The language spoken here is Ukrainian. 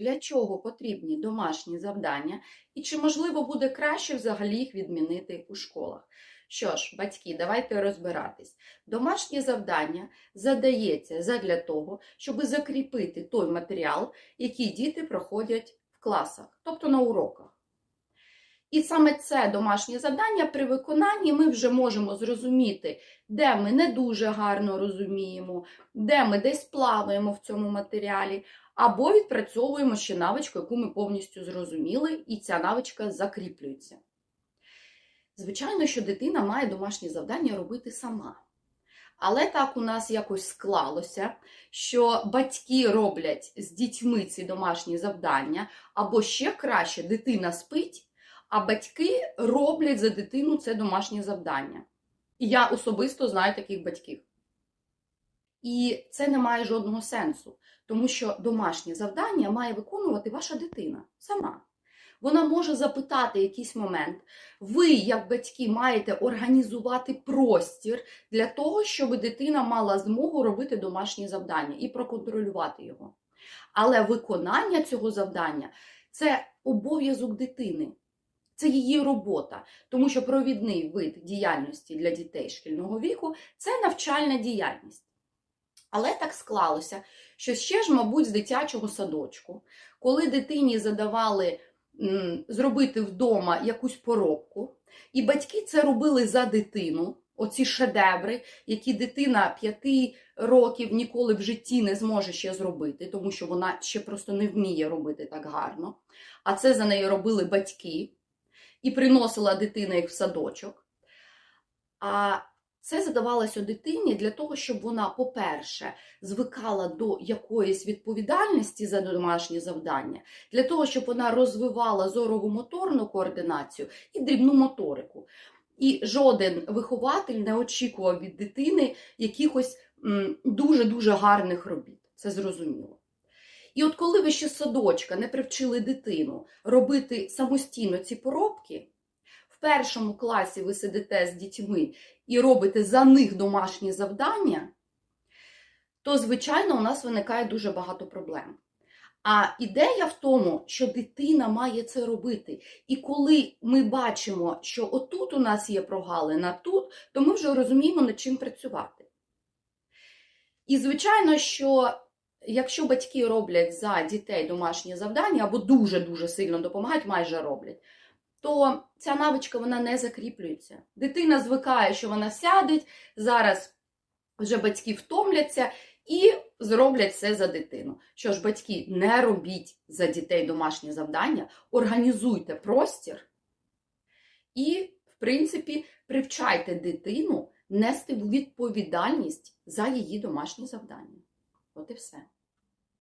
для чого потрібні домашні завдання і чи можливо буде краще взагалі їх відмінити у школах. Що ж, батьки, давайте розбиратись. Домашнє завдання задається задля того, щоб закріпити той матеріал, який діти проходять в класах, тобто на уроках. І саме це домашнє завдання при виконанні ми вже можемо зрозуміти, де ми не дуже гарно розуміємо, де ми десь плаваємо в цьому матеріалі, або відпрацьовуємо ще навичку, яку ми повністю зрозуміли, і ця навичка закріплюється. Звичайно, що дитина має домашні завдання робити сама. Але так у нас якось склалося, що батьки роблять з дітьми ці домашні завдання, або ще краще, дитина спить, а батьки роблять за дитину це домашнє завдання. І я особисто знаю таких батьків. І це не має жодного сенсу, тому що домашнє завдання має виконувати ваша дитина сама. Вона може запитати якийсь момент. Ви, як батьки, маєте організувати простір для того, щоб дитина мала змогу робити домашні завдання і проконтролювати його. Але виконання цього завдання це обов'язок дитини. Це її робота, тому що провідний вид діяльності для дітей шкільного віку це навчальна діяльність. Але так склалося, що ще ж, мабуть, з дитячого садочку, коли дитині задавали зробити вдома якусь поробку, і батьки це робили за дитину, оці шедеври, які дитина п'яти років ніколи в житті не зможе ще зробити, тому що вона ще просто не вміє робити так гарно. А це за неї робили батьки і приносила дитина їх в садочок. А це задавалося дитині для того, щоб вона, по-перше, звикала до якоїсь відповідальності за домашні завдання, для того, щоб вона розвивала зорову моторну координацію і дрібну моторику. І жоден вихователь не очікував від дитини якихось дуже-дуже гарних робіт. Це зрозуміло. І от коли ви ще садочка не привчили дитину робити самостійно ці поробки, в першому класі ви сидите з дітьми і робите за них домашні завдання, то, звичайно, у нас виникає дуже багато проблем. А ідея в тому, що дитина має це робити. І коли ми бачимо, що отут у нас є прогалина, тут, то ми вже розуміємо, над чим працювати. І, звичайно, що якщо батьки роблять за дітей домашні завдання або дуже-дуже сильно допомагають, майже роблять, то ця навичка вона не закріплюється. Дитина звикає, що вона сядеть, зараз вже батьки втомляться і зроблять все за дитину. Що ж, батьки, не робіть за дітей домашні завдання, організуйте простір і, в принципі, привчайте дитину нести відповідальність за її домашні завдання. От і все.